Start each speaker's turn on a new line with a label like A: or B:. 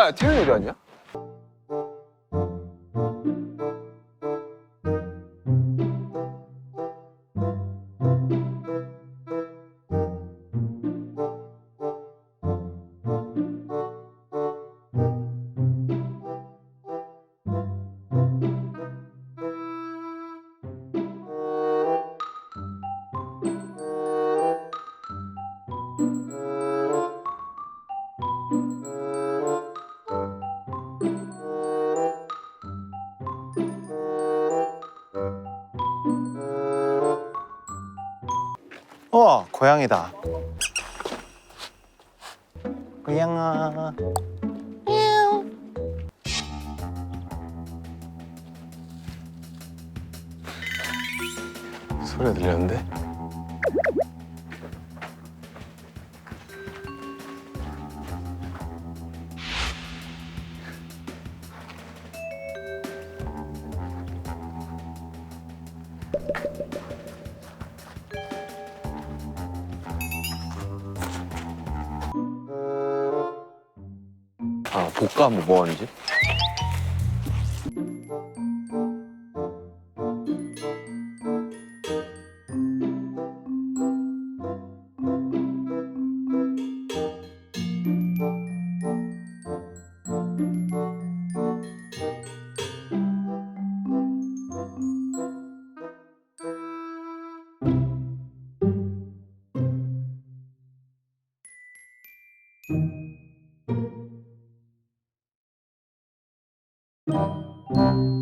A: 아, 태현이 어디 갔냐?
B: 우와 고양이다. 고양아.
A: 소리가 들렸는데? 아, 볼까? 뭐, 뭐 하는지?
C: Thank you.